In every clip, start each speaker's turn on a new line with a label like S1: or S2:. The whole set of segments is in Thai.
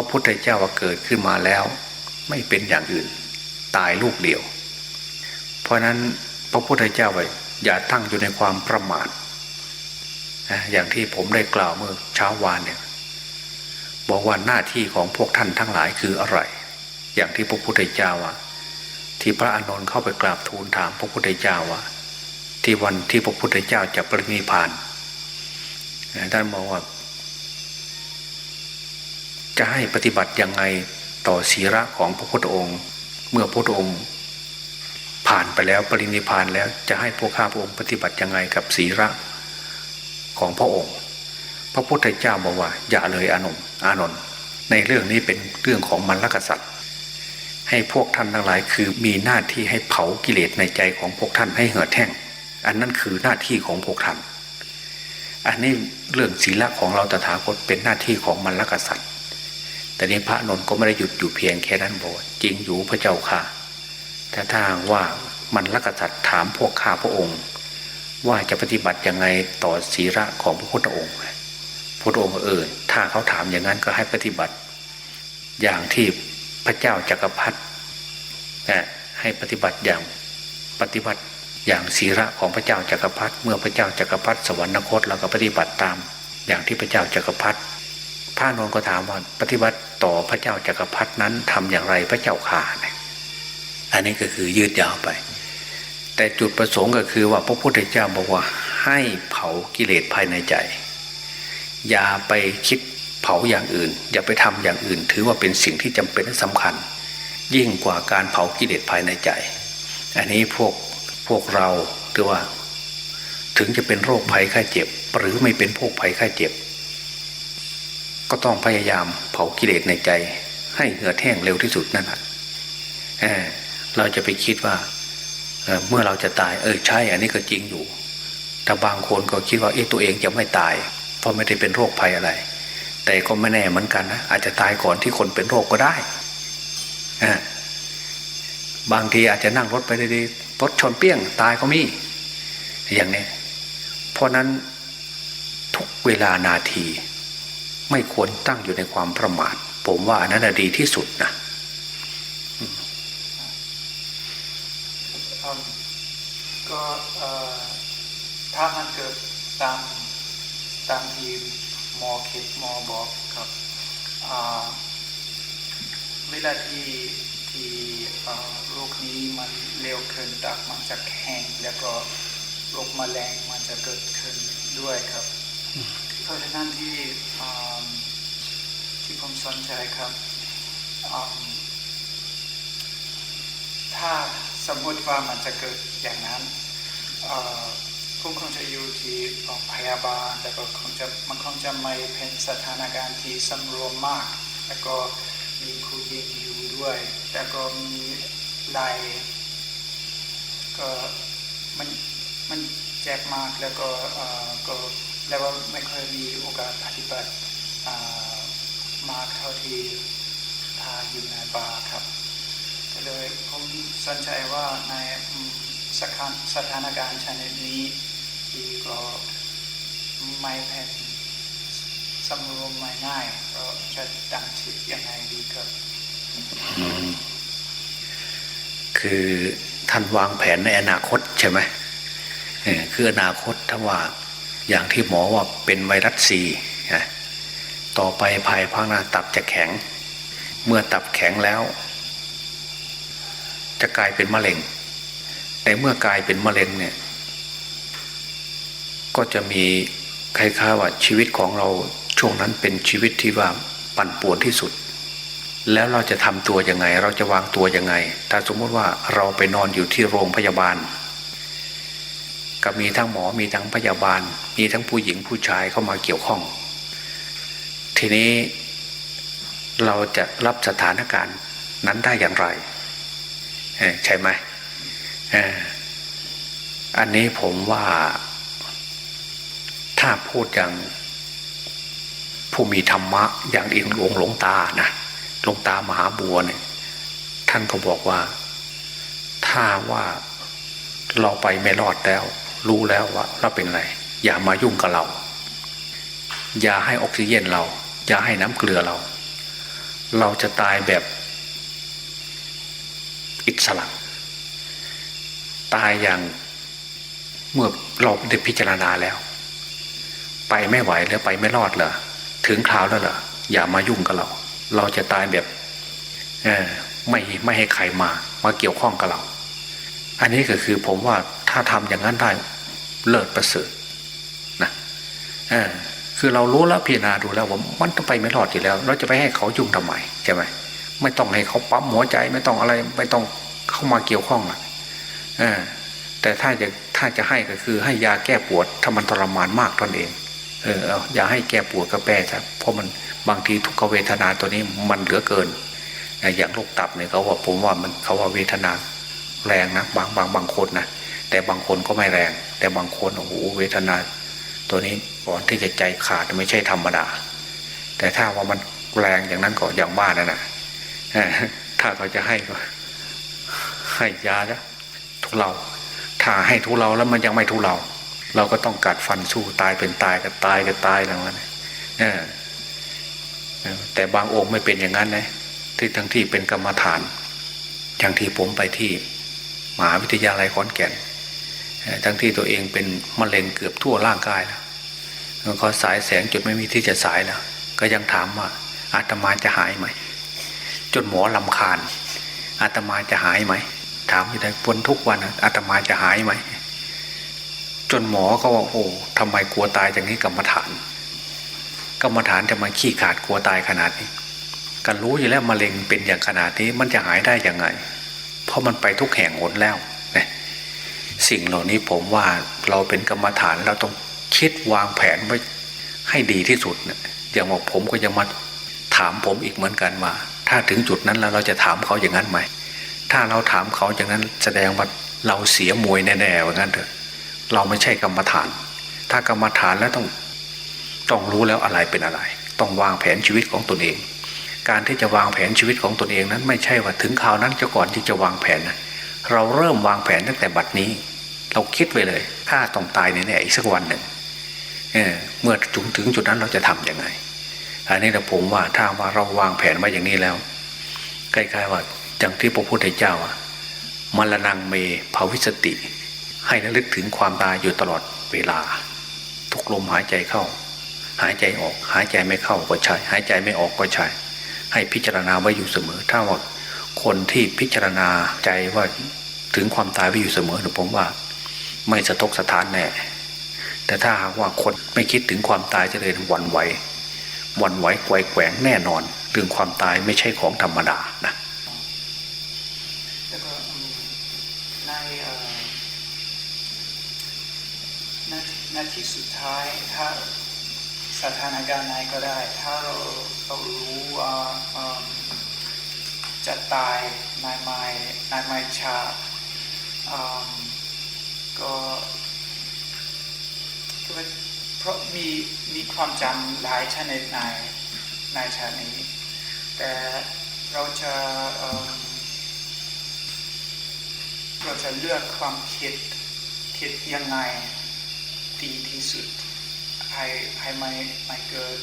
S1: ระพุทธเจ้าว่าเกิดขึ้นมาแล้ว ไม่เป็นอย่างอื่น ตายลูกเดียว เพราะนั้นพระพุทธเจ้าว่าอย่าตั้งอยู่ในความประมาทนะอย่างที่ผมได้กล่าวเมื่อเช้าวานเนี่ยบอกว่าหน้าที่ของพวกท่านทั้งหลายคืออะไร อย่างที่พระพุทธเจ้าว่าที่พระอานนท์เข้าไปกราบทูลถามพระพุทธเจ้าว่าที่วันที่พระพุทธเจ้าจะปรินิพานท่านบอกว่า จะให้ปฏิบัติยังไงต่อศีระของพระพุทธองค์ เมื่อพระพุทธองค์ ผ่านไปแล้วปรินิพานแล้วจะให้พวกข้าพระองค์ปฏิบัติยังไงกับศีระของพระองค์ พระพุทธเจ้าบอกว่า อย่าเลยอานนท์อานนท์ในเรื่องนี้เป็นเรื่องของมรรคสัตว์ให้พวกท่านทั้งหลายคือมีหน้าที่ให้เผากิเลสในใจของพวกท่านให้เหือดแห้งอันนั้นคือหน้าที่ของพวกท่าน อันนี้เรื่องศีลของเราตถาคตเป็นหน้าที่ของมรรคสัตว์ แต่นี้พระนนท์ก็ไม่ได้หยุดอยู่เพียงแค่นั้นบอกจริงอยู่พระเจ้าค่ะแต่ถ้าว่ามันลักษัตริย์ถามพวกข้าพระองค์ ว่าจะปฏิบัติยังไงต่อศีระของพระพุทธองค์พระองค์เออถ้าเขาถามอย่างนั้นก็ให้ปฏิบัติ อย่างที่พระเจ้าจักรพรรดิให้ปฏิบัติอย่างปฏิบัติอย่างศีระของพระเจ้าจักรพรรดิเมื่อพระเจ้าจักรพรรดิสวรรคตเราก็ปฏิบัติตาม อย่างที่พระเจ้าจักรพรรดิ พระนนท์ก็ถามว่าปฏิบัติต่อพระเจ้าจักรพรรดินั้นทำอย่างไรพระเจ้าข่าเนี่ยอันนี้ก็คือยืดยาวไป แต่จุดประสงค์ก็คือว่าพระพุทธเจ้าบอกว่าให้เผากิเลสภายในใจ อย่าไปคิดเผาอย่างอื่น อย่าไปทำอย่างอื่น ถือว่าเป็นสิ่งที่จำเป็นและสำคัญ ยิ่งกว่าการเผากิเลสภายในใจ อันนี้พวกพวกเราหรือว่า ถึงจะเป็นโรคภัยไข้เจ็บ หรือไม่เป็นโรคภัยไข้เจ็บ ก็ต้องพยายามเผากิเลสในใจ ให้เหือดแห้งเร็วที่สุดนั่นแหละเราจะไปคิดว่าเเมื่อเราจะตาย เออใช่ อันนี้ก็จริงอยู่ แต่บางคนก็คิดว่าเออตัวเองจะไม่ตาย เพราะไม่ได้เป็นโรคภัยอะไร แต่ก็ไม่แน่เหมือนกันนะอาจจะตายก่อนที่คนเป็นโรคก็ได้บางทีอาจจะนั่งรถไปดีๆรถชนเปี้ยงตายก็มี อย่างนี้เพราะนั้นทุกเวลานาที ไม่ควรตั้งอยู่ในความประมาท ผมว่าอันนั้นดีที่สุดนะ
S2: ก็ถ้ามันเกิดตามตามที่หมอคิดหมอบอกครับเวลาที่ที่โรคนี้มันเร็วขึ้นดักมันจะแห้งแล้วก็โรคมแมลงมันจะเกิดขึ้นด้วยครับ เพราะฉะนั้นที่ ที่ผมสนใจครับ ถ้าสมมติว่ามันจะเกิดอย่างนั้นผมคงจะอยู่ที่พยาบาลแต่ก็คงจะมันคงจะไม่เป็นสถานการณ์ที่สำรวมมาก แล้วก็มีครูเย็นอยู่ด้วย แต่ก็มีลายก็มันมันแจกมากแล้วก็ก็แล้วว่าไม่ค่อยมีโอกาสปฏิบัติ มาเท่าที่ทาอยู่ในบาครับก็เลยผมสนใจว่าในสถานการณ์ชนิดนี้ที่ก็ไม่แผ่นสำรวมไม่ง่ายก็จะดังชิดยังไงดีครับ
S1: คือท่านวางแผนในอนาคตใช่ไหมคืออนาคตถ้าว่าอย่างที่หมอว่าเป็นไวรัสซี ต่อไปภายภาคหน้าตับจะแข็ง เมื่อตับแข็งแล้ว จะกลายเป็นมะเร็งแต่เมื่อกลายเป็นมะเร็งเนี่ย ก็จะมีคล้ายๆว่าชีวิตของเราช่วงนั้นเป็นชีวิตที่ว่าปั่นป่วนที่สุด แล้วเราจะทำตัวยังไง เราจะวางตัวยังไง ถ้าสมมติว่าเราไปนอนอยู่ที่โรงพยาบาล ก็มีทั้งหมอมีทั้งพยาบาล มีทั้งผู้หญิงผู้ชายเข้ามาเกี่ยวข้อง ทีนี้เราจะรับสถานการณ์นั้นได้อย่างไรใช่ไหมอันนี้ผมว่าถ้าพูดอย่างผู้มีธรรมะอย่างอินหลวงหลวงตานะหลวงตามหาบัวเนี่ยท่านก็บอกว่า ถ้าว่าเราไปไม่รอดแล้ว รู้แล้วว่าเราเป็นอะไร อย่ามายุ่งกับเรา อย่าให้ออกซิเจนเรา อย่าให้น้ำเกลือเรา เราจะตายแบบอิสระตายอย่างเมื่อเราได้พิจารณาแล้ว ไปไม่ไหวแล้วไปไม่รอดเหรอถึงคราวแล้วเหรออย่ามายุ่งกับเรา เราจะตายแบบไม่ไม่ให้ใครมา มาเกี่ยวข้องกับเรา อันนี้ก็คือผมว่าถ้าทำอย่างนั้นได้เลิศประเสริฐนะเออ คือเรารู้แล้วพิจารณาดูแล้วว่ามันต้องไปไม่รอดอยู่แล้ว เราจะไปให้เขายุ่งทำไมใช่ไหมไม่ต้องให้เขาปั๊มหัวใจไม่ต้องอะไรไม่ต้องเข้ามาเกี่ยวข้องอะแต่ถ้าจะถ้าจะให้ก็คือให้ยาแก้ปวดถ้ามันทรมานมากตนเอง เอออย่าให้แก้ปวดก็แปรซะเพราะมันบางทีทุกเวทนาตัวนี้มันเหลือเกิน อย่างโรคตับเนี่ยเขาว่าผมว่ามันเขาว่าเวทนาแรงนะบางบางบางคนนะแต่บางคนก็ไม่แรง แต่บางคนโอ้โหเวทนา ตัวนี้ก่อนที่จะใจขาดไม่ใช่ธรรมดา แต่ถ้าว่ามันแรงอย่างนั้นก็อย่างบ้านนั่นนะถ้าเขาจะให้ก็ ให้ยาแล้วทุเรา ถ้าให้ทุเราแล้วมันยังไม่ทุเรา เราก็ต้องกัดฟันสู้ตายเป็นตายก็ตายก็ตายแล้วนะแต่บางองค์ไม่เป็นอย่างนั้นนะที่ทั้งที่เป็นกรรมฐาน อย่างที่ผมไปที่มหาวิทยาลัยขอนแก่นทั้งที่ตัวเองเป็นมะเร็งเกือบทั่วร่างกายแล้ว แล้วก็สายแสงจุดไม่มีที่จะสายแล้วก็ยังถามว่าอาตมาจะหายไหมจนหมอลำคาญอาตมาจะหายไหมถามอยู่ได้ปนทุกวันนะอาตมาจะหายไหมจนหมอก็ว่าโอ้ทำไมกลัวตายอย่างนี้กรรมฐาน กรรมฐานจะมาขี้ขาดกลัวตายขนาดนี้กันรู้อยู่แล้วมะเร็งเป็นอย่างขนาดนี้มันจะหายได้ยังไง เพราะมันไปทุกแห่งหนแล้วนะสิ่งเหล่านี้ผมว่าเราเป็นกรรมฐานเราต้อง คิดวางแผนไว้ให้ดีที่สุดนะอย่างว่าผมก็ยังมาถามผมอีกเหมือนกันว่า ถ้าถึงจุดนั้นแล้วเราจะถามเขาอย่างนั้นไหม ถ้าเราถามเขาอย่างนั้นแสดงว่าเราเสียมวยแน่ๆว่างั้นเถอะ เราไม่ใช่กรรมฐาน ถ้ากรรมฐานแล้วต้องต้องรู้แล้วอะไรเป็นอะไร ต้องวางแผนชีวิตของตนเอง การที่จะวางแผนชีวิตของตนเองนั้น ไม่ใช่ว่าถึงคราวนั้นจะก่อนที่จะวางแผนนะเราเริ่มวางแผนตั้งแต่บัดนี้ เราคิดไว้เลย ถ้าต้องตายแน่ๆอีกสักวันหนึ่ง เมื่อถึงถึงจุดนั้นเราจะทํำยังไง อันนี้นะผมว่าถ้าว่าเราวางแผนไว้อย่างนี้แล้วใกล้ๆว่าอย่างที่พระพุทธเจ้าอะมรณงเมภาวิสติ ให้ระลึกถึงความตายอยู่ตลอดเวลา ทุกลมหายใจเข้า หายใจออก หายใจไม่เข้าก็ใช่หายใจไม่ออกก็ใช่ให้พิจารณาไว้อยู่เสมอ ถ้าว่าคนที่พิจารณาใจว่าถึงความตายไว้อยู่เสมอผมว่า ไม่สะทกสะท้านแน่ แต่ถ้าหากว่าคนไม่คิดถึงความตายจะเลยวันไหววันไหวไกวแกว่งแน่นอนเรื่องความตายไม่ใช่ของธรรมดานะ
S2: แล้วก็ในนาทีสุดท้ายถ้าสถานการณ์ไหนก็ได้ ถ้าเราเรารู้ว่าจะตายนายไม่นายไม่ชาอืมก็ เป็นเพราะมีมีความจำหลายชนิดในในชาตินี้ แต่เราจะเเราจะเลือกความคิดคิดยังไงดีที่สุดให้ให้ไม่ไม่เกิด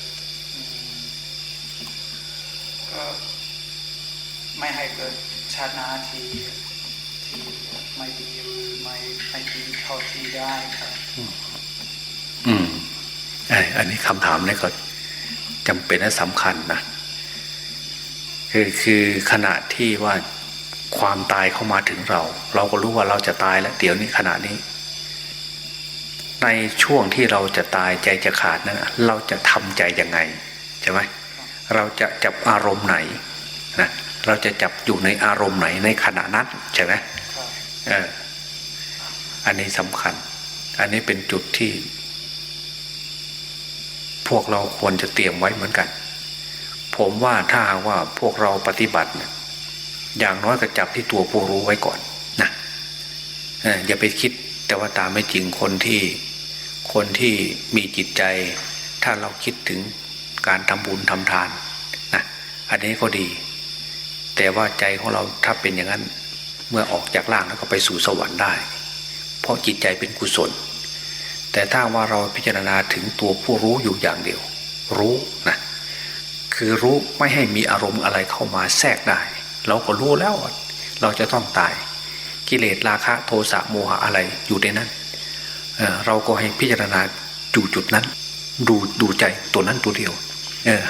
S2: ก็ไม่ให้เกิดชาตินาที่ที่ไม่ดีหรือไม่ไม่ดีเท่าที่ได้ครับ
S1: อ้อันนี้คำถามนี้ก็จำเป็นและสำคัญนะคือคือขณะที่ว่าความตายเข้ามาถึงเรา เราก็รู้ว่าเราจะตายแล้ว เดี๋ยวนี้ขณะนี้ ในช่วงที่เราจะตายใจจะขาดนั้นน่ะเราจะทำใจยังไงใช่ไหมเราจะจับอารมณ์ไหนนะเราจะจับอยู่ในอารมณ์ไหนในขณะนั้นใช่ไหมเอออันนี้สำคัญ อันนี้เป็นจุดที่ พวกเราควรจะเตรียมไว้เหมือนกัน ผมว่าถ้าว่าพวกเราปฏิบัติอย่างน้อยก็จับที่ตัวผู้รู้ไว้ก่อนนะอออย่าไปคิดแต่ว่าตามไม่จริงคนที่คนที่มีจิตใจ ถ้าเราคิดถึงการทำบุญทำทานนะอันนี้ก็ดี แต่ว่าใจของเราถ้าเป็นอย่างนั้น เมื่อออกจากร่างแล้วก็ไปสู่สวรรค์ได้ เพราะจิตใจเป็นกุศล แต่ถ้าว่าเราพิจารณาถึงตัวผู้รู้อยู่อย่างเดียว รู้นะคือรู้ไม่ให้มีอารมณ์อะไรเข้ามาแทรกได้ เราก็รู้แล้วเราจะต้องตาย กิเลสราคะโทสะโมหะอะไรอยู่ในนั้นเเราก็ให้พิจารณาจุจุดนั้น ดูดูใจตัวนั้นตัวเดียว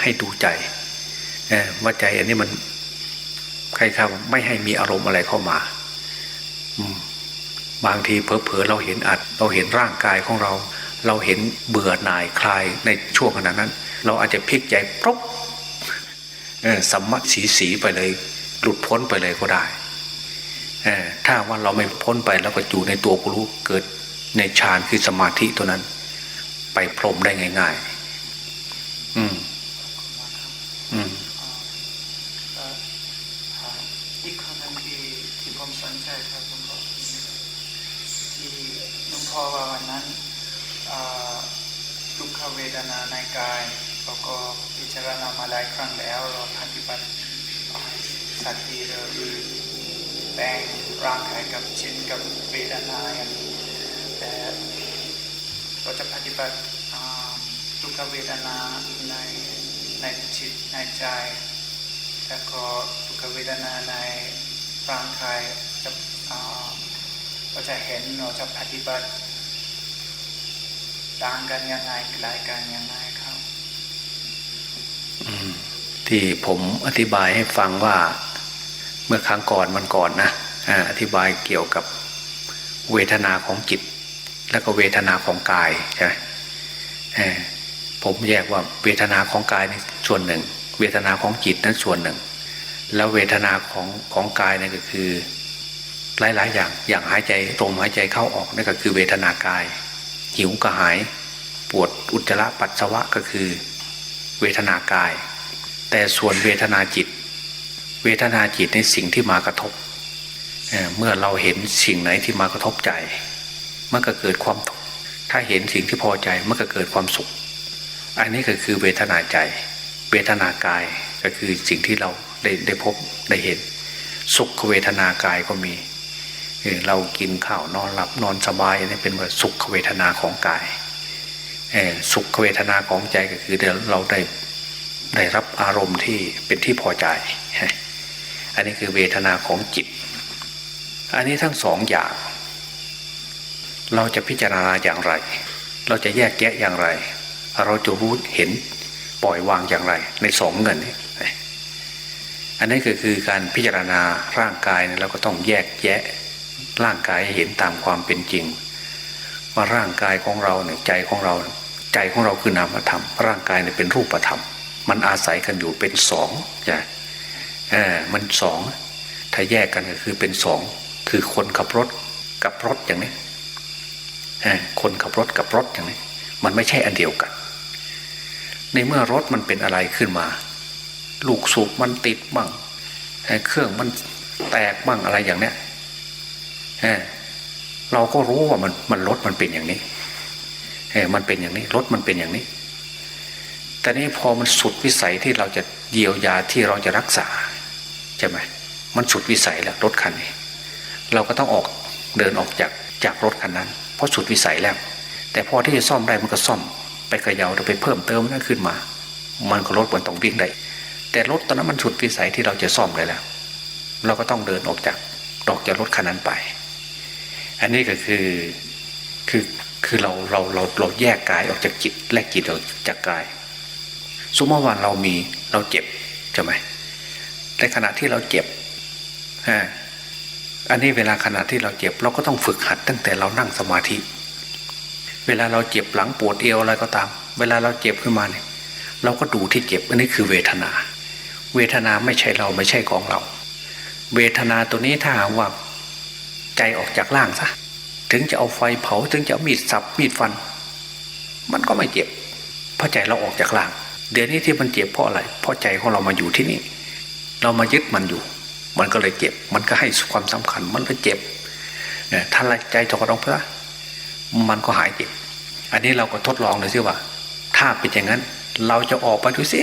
S1: ให้ดูใจว่าใจอันนี้มันใครครับไม่ให้มีอารมณ์อะไรเข้ามาอืม บางทีเผลอๆเราเห็นอัด เราเห็นร่างกายของเรา เราเห็นเบื่อหน่ายคลายในช่วงขณะนั้น เราอาจจะพลิกใจปรบสัมมัสีสีไปเลย หลุดพ้นไปเลยก็ได้ถ้าว่าเราไม่พ้นไปแล้วก็อยู่ในตัวผู้รู้เกิดในฌานคือสมาธิตัวนั้น ไปพรมได้ง่าย ๆ อืม อืม
S2: ก็อ่าอีกคำหนึงที่ที่ผมสนใจครับหลวงพ่อที่หลวงพ่อว่าวันนั้นอ่าทุกขเวทนาใน กายเราก็พิจารณามาหลายครั้งแล้ว เราปฏิบัติสัตติเราคือแบ่งร่างกายกับจิตกับเวทนาอย่างนี้แต่เราจะปฏิบัติทุกเวทนาในในจิตในใจแล้วก็ทุกเวทนาในร่างกายจะเราจะเห็นเราจะปฏิบัติต่างกันยังไงคล้ายกันยังไง
S1: ที่ผมอธิบายให้ฟังว่าเมื่อครั้งก่อนมันก่อนนะอธิบายเกี่ยวกับเวทนาของจิต แล้วก็เวทนาของกายใช่ไหมผมแยกว่าเวทนาของกายนี่ส่วนหนึ่ง เวทนาของจิตนั้นส่วนหนึ่ง แล้วเวทนาของของกายนี่นก็คือหลาย ๆ อย่างอย่างหายใจลมหายใจเข้าออกนั่นก็คือเวทนากาย หิวกระหาย ปวดอุจจาระปัสสาวะก็คือ เวทนากาย แต่ส่วนเวทนาจิต เวทนาจิตในสิ่งที่มากระทบเเมื่อเราเห็นสิ่งไหนที่มากระทบใจ มันก็เกิดความทุกข์ถ้าเห็นสิ่งที่พอใจมันก็เกิดความสุข อันนี้ก็คือเวทนาใจ เวทนากายก็คือสิ่งที่เราได้ได้พบได้เห็น สุขเวทนากายก็มีเออเรากินข้าวนอนหลับนอนสบายนนี้เป็นว่าสุขเวทนาของกายสุขเวทนาของใจก็คือเดี๋ยวเราได้ ได้รับอารมณ์ที่เป็นที่พอใจ อันนี้คือเวทนาของจิต อันนี้ทั้งสองอย่าง เราจะพิจารณาอย่างไร เราจะแยกแยะอย่างไร เราจะรู้เห็นปล่อยวางอย่างไร ในสองเงินนี้อันนี้คือคือการพิจารณาร่างกายเราก็ต้องแยกแยะร่างกายหเห็นตามความเป็นจริง ว่าร่างกายของเราเนี่ยใจของเรา ใจของเราคือนามธรรม ร่างกายเนี่ยเป็นรูปธรรม มันอาศัยกันอยู่เป็นสองใช่เออมันสอง ถ้าแยกกันก็คือเป็นสอง คือคนขับรถกับรถอย่างนี้คนขับรถกับรถอย่างนี้ มันไม่ใช่อันเดียวกัน ในเมื่อรถมันเป็นอะไรขึ้นมา ลูกสูบมันติดบ้างเครื่องมันแตกบ้างอะไรอย่างเนี้ยเราก็รู้ว่ามันมันรถมันเป็นอย่างนี้มันเป็นอย่างนี้รถมันเป็นอย่างนี้ แต่นี่พอมันสุดวิสัยที่เราจะเยียวยาที่เราจะรักษาใช่ไหมมันสุดวิสัยแล้วรถคันนี้ เราก็ต้องออกเดินออกจากจากรถคันนั้น เพราะสุดวิสัยแล้ว แต่พอที่จะซ่อมได้มันก็ซ่อม ไปเขยาเราไปเพิ่มเติมนั่นขึ้นมา มันก็รถมันต้องวิ่งได้แต่รถตอนนั้นมันสุดวิสัยที่เราจะซ่อมได้แล้ว เราก็ต้องเดินออกจากออกจากรถคันนั้นไป อันนี้ก็คือคือคือเราเราเราเราแยกกายออกจากจิตแลกจิตออกจากกาย สมมติว่าเรามีเราเจ็บใช่ไหมในขณะที่เราเจ็บฮะอันนี้เวลาขณะที่เราเจ็บเราก็ต้องฝึกหัดตั้งแต่เรานั่งสมาธิ เวลาเราเจ็บหลังปวดเอวอะไรก็ตาม เวลาเราเจ็บขึ้นมาเนี่ยเราก็ดูที่เจ็บอันนี้คือเวทนา เวทนาไม่ใช่เราไม่ใช่ของเรา เวทนาตัวนี้ถ้าหากว่าใจออกจากร่างซะถึงจะเอาไฟเผาถึงจะมีดสับมีดฟัน มันก็ไม่เจ็บเพราะใจเราออกจากร่าง เดี๋ยวนี้ที่มันเจ็บเพราะอะไร เพราะใจของเรามาอยู่ที่นี่ เรามายึดมันอยู่ มันก็เลยเจ็บ มันก็ให้ความสำคัญ มันเลยเจ็บเนี่ยถ้าใจถอดออกไปละมันก็หายเจ็บ อันนี้เราก็ทดลองเลยสิว่า ถ้าเป็นอย่างนั้น เราจะออกไปดูสิ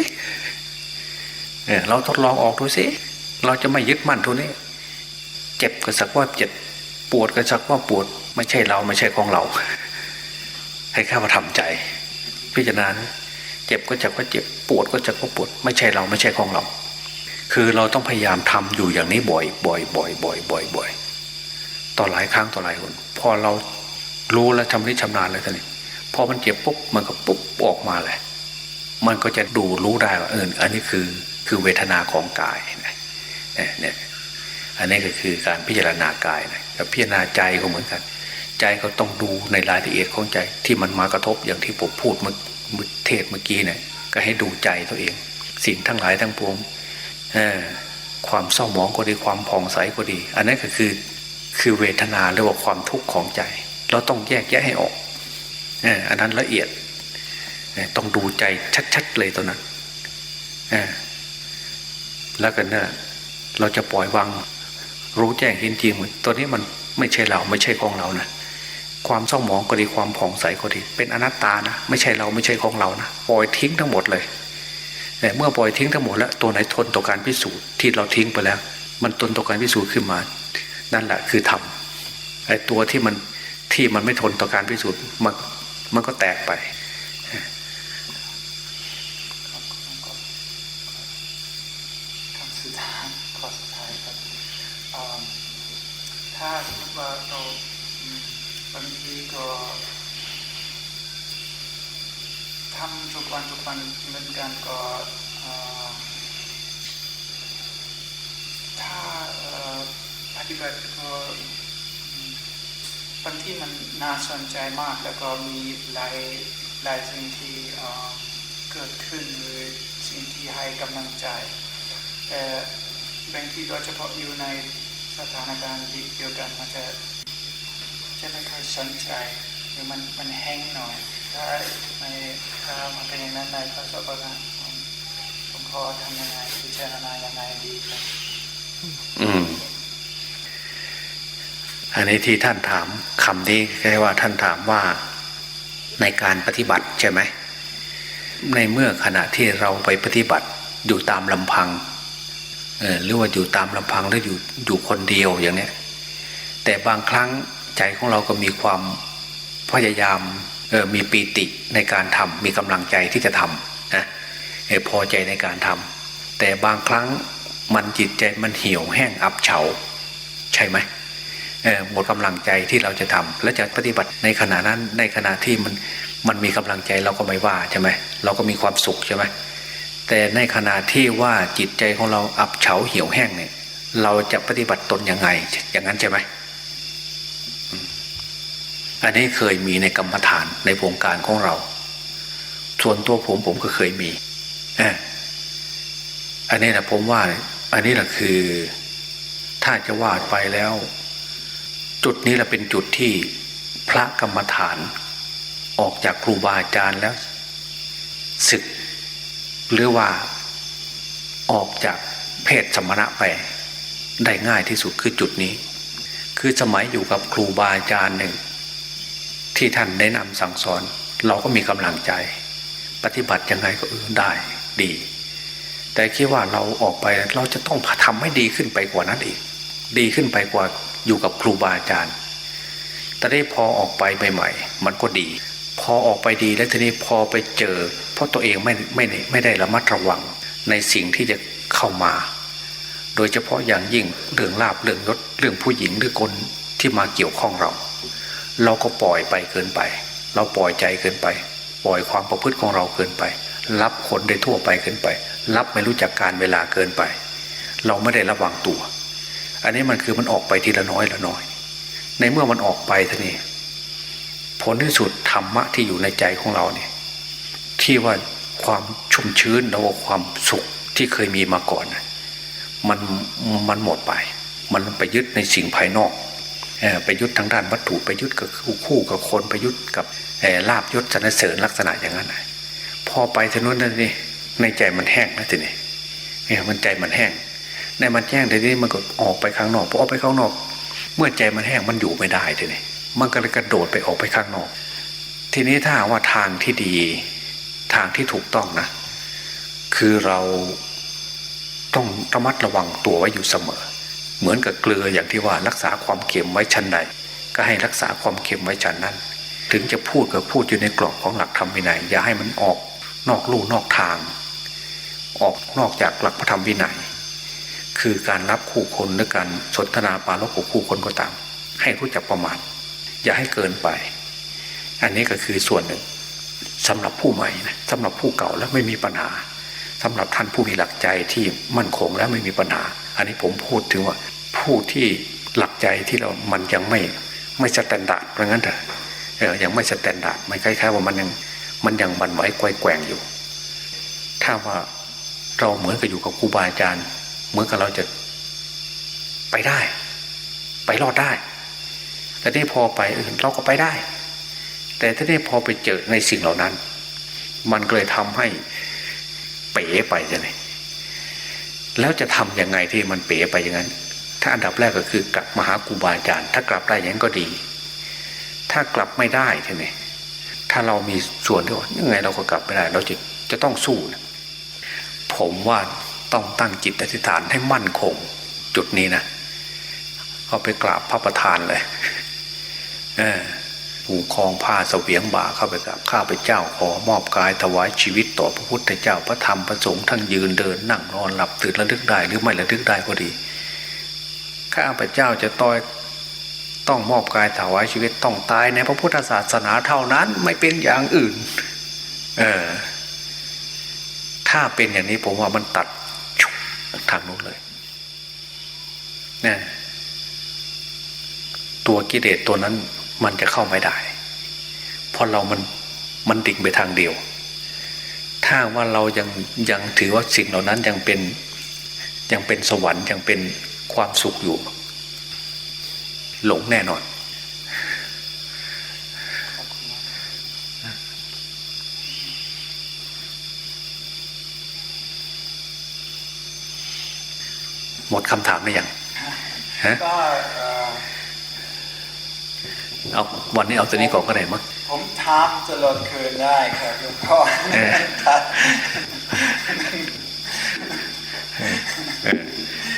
S1: เออเราทดลองออกดูสิเราจะไม่ยึดมั่นทุนี้ เจ็บก็สักว่าเจ็บ ปวดก็สักว่าปวด ไม่ใช่เราไม่ใช่ของเรา ให้ข้ามาทำใจ พิจารณา เจ็บก็จะก็เจ็บปวดก็จะก็ปวด ไม่ใช่เราไม่ใช่ของเรา คือเราต้องพยายามทำอยู่อย่างนี้บ่อย บ่อย บ่อย บ่อย บ่อยบ่อยต่อหลายครั้งต่อหลายคนพอเรารู้แล้วชำนิชำนาญเลยท่านี้พอมันเจ็บปุ๊บมันก็ปุ๊บออกมาเลยมันก็จะดูรู้ได้ว่าเอออันนี้คือคือเวทนาของกายนะเนี่ยเนี่ยอันนี้ก็คือการพิจารณากายนะกับพิจารณาใจก็เหมือนกัน ใจก็ต้องดูในรายละเอียดของใจที่มันมากระทบอย่างที่ผมพูดเมื่อ เทศเมื่อกี้เนี่ยก็ให้ดูใจตัวเอง สิ่งทั้งหลายทั้งปวงความเศร้าหมองก็ดีความผ่องใสก็ดี อันนั้นก็คือคือเวทนาหรือว่าความทุกข์ของใจ เราต้องแยกแยะให้ออกอันนั้นละเอียดต้องดูใจชัดๆเลยตัวนั้นแล้วกันนะเราจะปล่อยวางรู้แจ้งเห็นจริงเหมือนตัวนี้มันไม่ใช่เราไม่ใช่ของเรานะ ความเศร้าหมองก็ดีความผ่องใสก็ดี เป็นอนัตตานะไม่ใช่เราไม่ใช่ของเรานะปล่อยทิ้งทั้งหมดเลยแต่เมื่อปล่อยทิ้งทั้งหมดแล้วตัวไหนทนต่อการพิสูจน์ที่เราทิ้งไปแล้ว มันทนต่อการพิสูจน์ขึ้นมา นั่นแหละคือธรรมไอ้ตัวที่มันที่มันไม่ทนต่อการพิสูจน์มันมันก็แตกไป
S2: คำสุดท้ายขอสุดท้ายครับถ้าอืมบางทีก็ ทุกวันทุกวันเหมือนกันก็อ่าถ้าปฏิบัติก็บางที่มันน่าสนใจมากแล้วก็มีหลายหลายสิ่งที่เกิดขึ้นหรือสิ่งที่ให้กำลังใจ แต่บางทีโดยเฉพาะอยู่ในสถานการณ์เดียวกันมันจะจะไม่ค่อยสนใจหรือมันมันแห้งหน่อยถ้าในถ้ามั นั้นในพระสวัสดิ์ผมผมขอทำยังไงพิจารณายังไงดีครับ
S1: อืม อันนี้ที่ท่านถามคำนี้แค่ว่าท่านถามว่าในการปฏิบัติใช่ไหม ในเมื่อขณะที่เราไปปฏิบัติอยู่ตามลำพังเออหรือว่าอยู่ตามลำพังหรืออยู่อยู่คนเดียวอย่างเนี้ยแต่บางครั้งใจของเราก็มีความพยายาม มีปีติในการทำมีกำลังใจที่จะทำนะพอใจในการทำแต่บางครั้งมันจิตใจมันเหี่ยวแห้งอับเฉา ใช่ไหมหมดกำลังใจที่เราจะทำและจะปฏิบัติในขณะนั้นในขณะที่มันมันมีกำลังใจเราก็ไม่ว่าใช่ไหมเราก็มีความสุขใช่ไหมแต่ในขณะที่ว่าจิตใจของเราอับเฉาเหี่ยวแห้งเนี่ยเราจะปฏิบัติตนยังไง อย่างนั้นใช่ไหม อันนี้เคยมีในกรรมฐานในวงการของเรา ส่วนตัวผมผมก็เคยมีอันนี้นะผมว่า อันนี้แหละคือ ถ้าจะว่าไปแล้ว จุดนี้แหละเป็นจุดที่พระกรรมฐาน ออกจากครูบาอาจารย์แล้วศึก หรือว่าออกจากเพศสมณะไป ได้ง่ายที่สุดคือจุดนี้ คือสมัยอยู่กับครูบาอาจารย์หนึ่ง ที่ท่านแนะนำสั่งสอน เราก็มีกำลังใจ ปฏิบัติยังไงก็เออได้ดี แต่คิดว่าเราออกไปเราจะต้องทำให้ดีขึ้นไปกว่านั้นอีก ดีขึ้นไปกว่าอยู่กับครูบาอาจารย์แต่ได้พอออกไปใหม่ๆมันก็ดี พอออกไปดีแล้วทีนี้พอไปเจอ เพราะตัวเองไม่ไม่ได้ไม่ได้ระมัดระวังในสิ่งที่จะเข้ามา โดยเฉพาะอย่างยิ่งเรื่องลาบเรื่องยศเรื่องผู้หญิงหรือคนที่มาเกี่ยวข้องเรา เราก็ปล่อยไปเกินไป เราปล่อยใจเกินไป ปล่อยความประพฤติของเราเกินไป รับคนได้ทั่วไปเกินไป รับไม่รู้จักการเวลาเกินไป เราไม่ได้ระวังตัว อันนี้มันคือมันออกไปทีละน้อยละน้อย ในเมื่อมันออกไปทีนี้ผลที่สุดธรรมะที่อยู่ในใจของเราเนี่ยที่ว่าความชุ่มชื้นแล้วก็ความสุขที่เคยมีมาก่อนน่ะมันมันหมดไป มันไปยึดในสิ่งภายนอก ไปยึดทางด้านวัตถุไปยึดกับคู่คู่กับคนไปยึดกับลาบยศสรรเสริญลักษณะอย่างนั้นพอไปทีนู้นนั่นนี่ในใจมันแห้งนะทีนี้เนี่ยมันใจมันแห้งในมันแห้งทีนี้มันก็ออกไปข้างนอกพอออกไปข้างนอก เมื่อใจมันแห้งมันอยู่ไม่ได้ทีนี้มันก็เลยกระโดดไปออกไปข้างนอก ทีนี้ถ้าว่าทางที่ดีทางที่ถูกต้องนะ คือเราต้องระมัดระวังตัวไว้อยู่เสมอ เหมือนกับเกลืออย่างที่ว่ารักษาความเค็มไว้ชั้นใดก็ให้รักษาความเค็มไว้ชั้นนั้น ถึงจะพูดก็พูดอยู่ในกรอบของหลักธรรมวินัยอย่าให้มันออกนอกลู่นอกทาง ออกนอกจากหลักพระธรรมวินัย คือการรับคู่คนหรือการสนทนาปาลบกับคู่คนก็ตาม ให้รู้จักประมาทอย่าให้เกินไป อันนี้ก็คือส่วนหนึ่งสำหรับผู้ใหม่นะสำหรับผู้เก่าแล้วไม่มีปัญหาสำหรับท่านผู้มีหลักใจที่มั่นคงและไม่มีปัญหา อันนี้ผมพูดถึงว่าผู้ที่หลักใจที่เรา มันยังไม่ไม่สแตนดาร์ดเพราะงั้นเถอะเออยังไม่สแตนดาร์ดมันคล้ายๆ ว่ามันยังมันยังบันไหวไกวแกว่งอยู่ ถ้าว่าเราเหมือนกับอยู่กับครูบาอาจารย์ เหมือนกับเราจะไปได้ ไปรอดได้ แต่นี่พอไปเราก็ไปได้ แต่ถ้าได้พอไปเจอในสิ่งเหล่านั้น มันเลยทำให้เป๋ไปจะไง แล้วจะทำยังไงที่มันเป๋ไปอย่างนั้น ถ้าอันดับแรกก็คือกลับมาหาครูบาอาจารย์ ถ้ากลับได้อย่างนั้นก็ดี ถ้ากลับไม่ได้ทีนี้ถ้าเรามีส่วนที่ว่ายังไงเราก็กลับไม่ได้ เราจะจะต้องสู้นะผมว่าต้องตั้งจิตอธิษฐานให้มั่นคง จุดนี้นะเอาไปกราบพระประธานเลยเออ ผูกคองผ้าเสวียงบ่าเข้าไปกับข้าพเจ้าขอมอบกายถวายชีวิตต่อพระพุทธเจ้าพระธรรมพระสงฆ์ทั้งยืนเดินนั่งนอนหลับตื่นระลึกได้หรือไม่ระลึกได้ก็ดี ข้าพเจ้าจะต้อยต้องมอบกายถวายชีวิตต้องตายในพระพุทธศาสนาเท่านั้นไม่เป็นอย่างอื่น เออ ถ้าเป็นอย่างนี้ผมว่ามันตัดชุบทางนู้นเลยเนี่ยตัวกิเลสตัวนั้น มันจะเข้าไม่ได้เพราะเรามันมันดิ่งไปทางเดียว ถ้าว่าเรายังยังถือว่าสิ่งเหล่านั้นยังเป็นยังเป็นสวรรค์ยังเป็นความสุขอยู่ หลงแน่นอน หมดคำถามหรือยังฮะ
S2: เอ่อ
S1: เอาวันนี้เอาตัวนี้ก่อนก็ได้มั้ง
S2: ผมถามตลอดคืนได้ครับหลวงพ่อ
S1: เออ
S2: ครับ
S1: เออ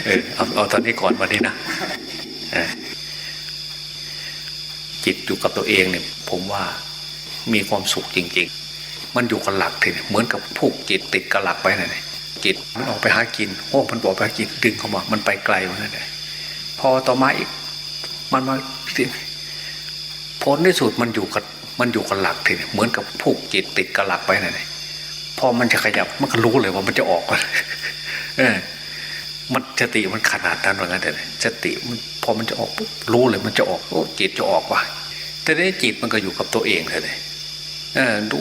S1: เออเอาเอาตอนนี้ก่อนวันนี้นะเออจิตอยู่กับตัวเองเนี่ย ผมว่ามีความสุขจริง ๆ มันอยู่กับหลักทีเหมือนกับผูกจิตติดกับหลักไปนะเนี่ยจิตมันออกไปหากินโอ้มันบอกไปหากินดึงเข้ามา มันไปไกลเหมือนกันเลยพอต่อมาอีก มันมา ผลที่สุดมันอยู่กับมันอยู่กับหลักทีเหมือนกับผูกจิตติดกับหลักไปนะเนี่ยพอมันจะขยับมันก็รู้เลยว่ามันจะออกก่อนเออมันสติมันขนาดนั้นเหมือนกันแต่สติมันพอมันจะออกปุ๊บรู้เลยมันจะออกโอ้จิตจะออกว่ะแต่ในจิตมันก็อยู่กับตัวเองเลยเออดู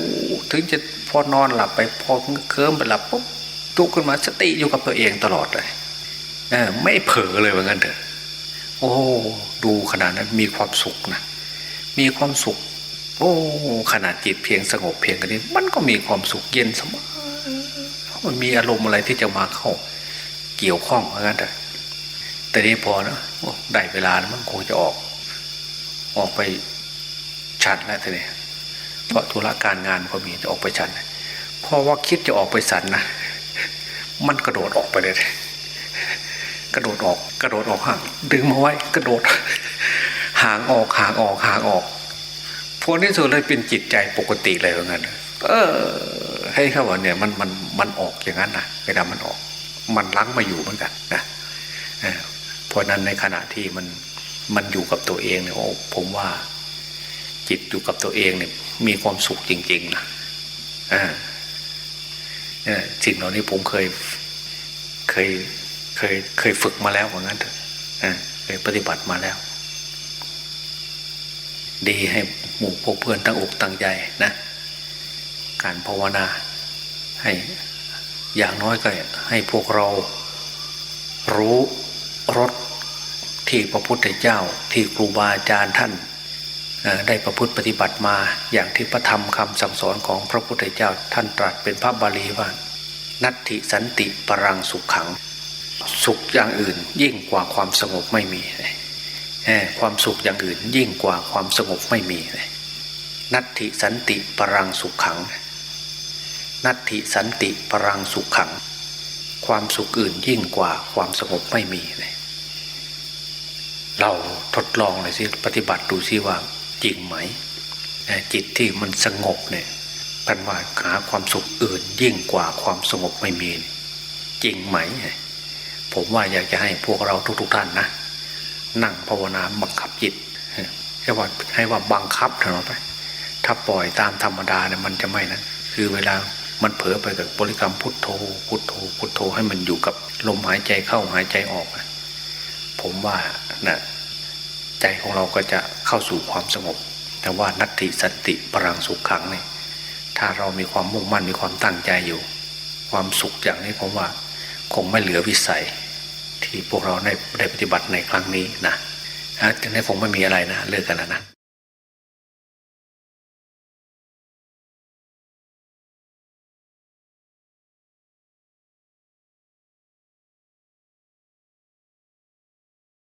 S1: ถึงจะพอนอนหลับไปพอเคลิ้มไปหลับปุ๊บตุกขึ้นมาสติอยู่กับตัวเองตลอดเลยเออไม่เผลอเลยเหมือนกันเถอะ โอ้ดูขนาดนั้นมีความสุขนะ มีความสุข โอ้ขนาดจิตเพียงสงบเพียงกันนี้ มันก็มีความสุขเย็นสบายมันมีอารมณ์อะไรที่จะมาเข้าเกี่ยวข้องเหมือนกันแต่แต่นี้พอนะโอ้ได้เวลาแล้วมันคงจะออก ออกไปชัดแล้วทีนี้เพราะธุระการงานก็มีจะออกไปชันเพราะว่าคิดจะออกไปสันนะมันกระโดดออกไปเลย กระโดดออก กระโดดออกห่างดึงมาไว้ กระโดด ห่างออกห่างออกห่างออกพวกนี้สุดเลยเป็นจิตใจปกติเลยเหมือนกันเออ ให้เขาว่าเนี่ยมันมันมันออกอย่างนั้นนะเวลามันออก มันลังมาอยู่เหมือนกันนะเพราะนั้นในขณะที่มันมันอยู่กับตัวเองเนี่ยโอ้ผมว่า จิตอยู่กับตัวเองเนี่ย มีความสุขจริง ๆนะอ่าเนี่ยสิ่งเหล่านี้ผมเคยเคยเคยเคยฝึกมาแล้วเหมือนกันเถอะเคยปฏิบัติมาแล้ว ดีให้หมู่พวกเพื่อนตั้งอกตั้งใจนะ การภาวนาให้อย่างน้อยก็ให้พวกเรารู้รสที่พระพุทธเจ้าที่ครูบาอาจารย์ท่านได้ประพฤติปฏิบัติมาอย่างที่พระธรรมคำสั่งสอนของพระพุทธเจ้าท่านตรัสเป็นพระบาลีว่า นัตถิสันติปรังสุขขัง สุขอย่างอื่นยิ่งกว่าความสงบไม่มี ความสุขอย่างอื่นยิ่งกว่าความสงบไม่มีนัตถิสันติปรังสุขขัง นัตถิสันติปรังสุขขัง ความสุขอื่นยิ่งกว่าความสงบไม่มีเราทดลองเลยสิปฏิบัติดูสิว่าจริงไหมจิตที่มันสงบเนี่ยท่านว่าหาความสุขอื่นยิ่งกว่าความสงบไม่มี จริงไหม ผมว่าอยากจะให้พวกเราทุกๆท่านนะ นั่งภาวนาบังคับจิตแค่ว่าให้ว่าบังคับเถอะไป ถ้าปล่อยตามธรรมดาเนี่ยมันจะไม่นะคือเวลามันเผลอไปกับบริกรรมพุทโธ พุทโธ พุทโธให้มันอยู่กับลมหายใจเข้าหายใจออกผมว่านะใจของเราก็จะเข้าสู่ความสงบ แต่ว่านัตติสันติปรังสุขขังเนี่ยถ้าเรามีความมุ่งมั่นมีความตั้งใจอยู่ ความสุขอย่างนี้ผมว่า คงไม่เหลือวิสัย ที่พวกเราได้ได้ปฏิบัติในครั้งนี้นะนะจึงได้คงไม่มีอะไรนะเลิกกันแล้วนะ